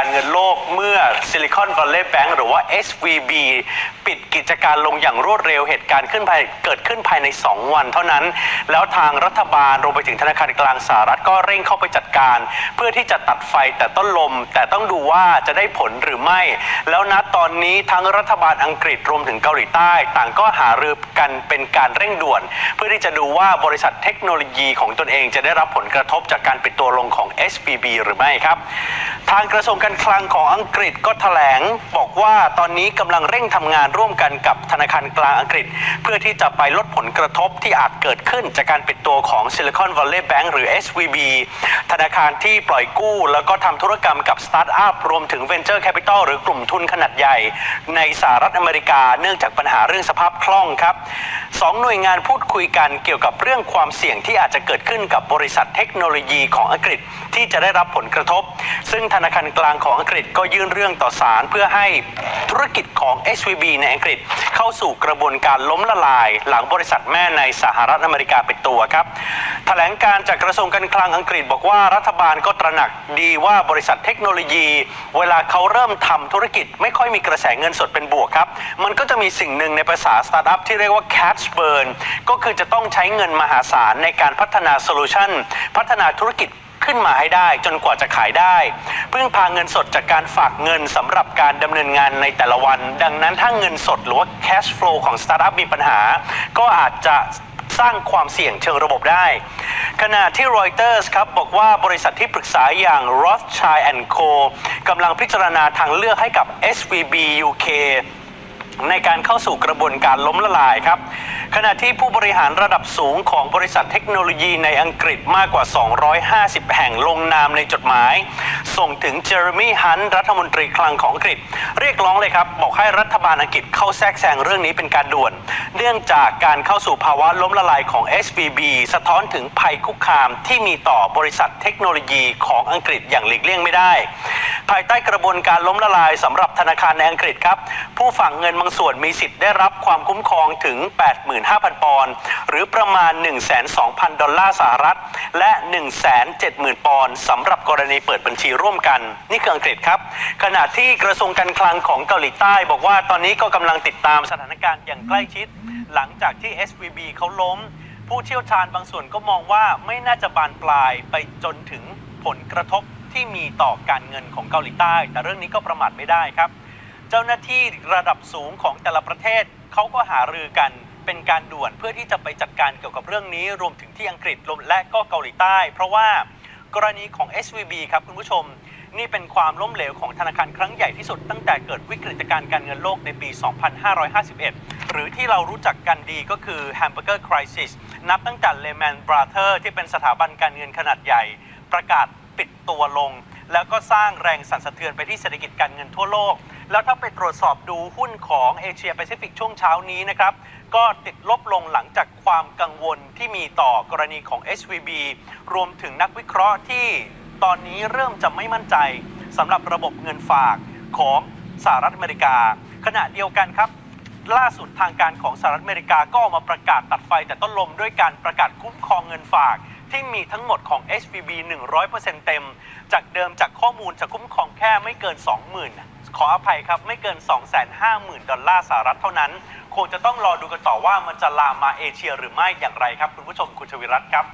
การเงินโลกเมื่อ Silicon Valley Bank หรือว่า SVB ปิดกิจการลงอย่างรวดเร็วเหตุการณ์ขึ้นภายเกิดขึ้นภายใน 2 วันเท่านั้น แล้วทางรัฐบาลรวมไปถึงธนาคารกลางสหรัฐก็เร่งเข้าไปจัดการ เพื่อที่จะตัดไฟแต่ต้นลม แต่ต้องดูว่าจะได้ผลหรือไม่ แล้วณตอนนี้ทั้งรัฐบาลอังกฤษรวมถึงเกาหลีใต้ ต่างก็หารือกันเป็นการเร่งด่วน เพื่อที่จะดูว่าบริษัทเทคโนโลยีของตนเองจะได้รับผลกระทบจากการปิดตัวลงของ SVB หรือไม่ครับ ทางกระทรวงการคลังของอังกฤษก็แถลง บอกว่าตอนนี้กำลังเร่งทำงานร่วมกันกับธนาคารกลางอังกฤษ เพื่อที่จะไปลดผลกระทบที่อาจเกิดขึ้นจากการปิดตัวของ Silicon Valley Bank หรือ SVB ธนาคารที่ปล่อยกู้ แล้วก็ทำธุรกรรมกับสตาร์ทอัพรวมถึง Venture Capital หรือกลุ่มทุนขนาดใหญ่ ในสหรัฐอเมริกาเนื่องจากปัญหาเรื่องสภาพคล่องครับ สองหน่วยงานพูดคุยกันเกี่ยวกับเรื่องความเสี่ยงที่อาจจะเกิดขึ้นกับบริษัทเทคโนโลยีของอังกฤษที่จะได้รับผลกระทบ ซึ่งธนาคารกลางของอังกฤษก็ยื่นเรื่องต่อศาลเพื่อให้ธุรกิจของ SVB ในอังกฤษเข้าสู่กระบวนการล้มละลาย หลังบริษัทแม่ในสหรัฐอเมริกาเป็นตัวครับแถลงการจากกระทรวงการคลังอังกฤษบอกว่ารัฐบาลก็ตระหนักดีว่าบริษัทเทคโนโลยี เวลาเขาเริ่มทำธุรกิจ ไม่ค่อยมีกระแสเงินสดเป็นบวกครับ มันก็จะมีสิ่งหนึ่งในภาษาสตาร์ทอัพที่เรียกว่า cash burn ก็คือจะต้องใช้เงินมหาศาลในการพัฒนาโซลูชันพัฒนาธุรกิจขึ้นมาให้ได้จนกว่าจะขายได้ พึ่งพาเงินสดจากการฝากเงินสำหรับการดำเนินงานในแต่ละวัน ดังนั้นถ้าเงินสดหรือว่า cash flow ของสตาร์ทอัพมีปัญหา ก็อาจจะสร้างความเสี่ยงเชิงระบบได้ ขณะที่ Reuters ครับ บอกว่าบริษัทที่ปรึกษาอย่าง Rothschild Co กำลังพิจารณาทางเลือกให้กับ SVB UK ในการเข้าสู่กระบวนการล้มละลายครับ ขณะที่ผู้บริหารระดับสูงของบริษัทเทคโนโลยีในอังกฤษมากกว่า 250 แห่งลงนามในจดหมาย ส่งถึงเจอร์มี่ฮันรัฐมนตรีคลังของอังกฤษ เรียกร้องเลยครับ บอกให้รัฐบาลอังกฤษเข้าแทรกแซงเรื่องนี้เป็นการด่วน เนื่องจากการเข้าสู่ภาวะล้มละลายของ SVB สะท้อนถึงภัยคุกคามที่มีต่อบริษัทเทคโนโลยีของอังกฤษอย่างหลีกเลี่ยงไม่ได้ ภายใต้กระบวนการล้มละลายสำหรับธนาคารในอังกฤษครับ ผู้ฝากเงินบางส่วนมีสิทธิ์ได้รับความคุ้มครองถึง 85,000 ปอนด์หรือประมาณ102,000 ดอลลาร์สหรัฐ และ 170,000 ปอนด์สำหรับกรณีเปิดบัญชีร่วมกัน นี่คืออังกฤษครับ ขณะที่กระทรวงการคลังของเกาหลีใต้บอกว่าตอนนี้ก็กำลังติดตามสถานการณ์อย่างใกล้ชิด หลังจากที่ SVB เขาล้ม ผู้เชี่ยวชาญบางส่วนก็มองว่าไม่น่าจะบานปลายไปจนถึงผลกระทบ ที่มีต่อการเงินของเกาหลีใต้ แต่เรื่องนี้ก็ประมาทไม่ได้ครับ เจ้าหน้าที่ระดับสูงของแต่ละประเทศเขาก็หารือกันเป็นการด่วนเพื่อที่จะไปจัดการเกี่ยวกับเรื่องนี้ รวมถึงที่อังกฤษรวมและก็เกาหลีใต้ เพราะว่ากรณีของ SVB ครับคุณผู้ชม นี่เป็นความล้มเหลวของธนาคารครั้งใหญ่ที่สุดตั้งแต่เกิดวิกฤตการณ์การเงินโลกในปี 2551 หรือที่เรารู้จักกันดีก็คือ Hamburger Crisis นับตั้งแต่ Lehman Brothers ที่เป็นสถาบันการเงินขนาดใหญ่ ประกาศ ปิดตัวลง แล้วก็สร้างแรงสั่นสะเทือนไปที่เศรษฐกิจการเงินทั่วโลก แล้วถ้าไปตรวจสอบดูหุ้นของเอเชียแปซิฟิกช่วงเช้านี้นะครับก็ติดลบลงหลังจากความกังวลที่มีต่อกรณีของ SVB รวมถึงนักวิเคราะห์ที่ตอนนี้เริ่มจะไม่มั่นใจสำหรับระบบเงินฝากของสหรัฐอเมริกา ขณะเดียวกันครับ ล่าสุดทางการของสหรัฐอเมริกาก็ออกมาประกาศตัดไฟแต่ต้นลมด้วยการประกาศคุ้มครองเงินฝาก ที่มีทั้งหมดของ HVB 100%เต็ม จากเดิมจากข้อมูลจะคุ้มครองแค่ไม่เกิน 20,000 ขออภัยครับ ไม่เกิน 250,000 ดอลลาร์สหรัฐเท่านั้นคงจะต้องรอดูกันต่อว่ามันจะลามมาเอเชียหรือไม่อย่างไรครับ คุณผู้ชมคุณชวิรัตน์ครับ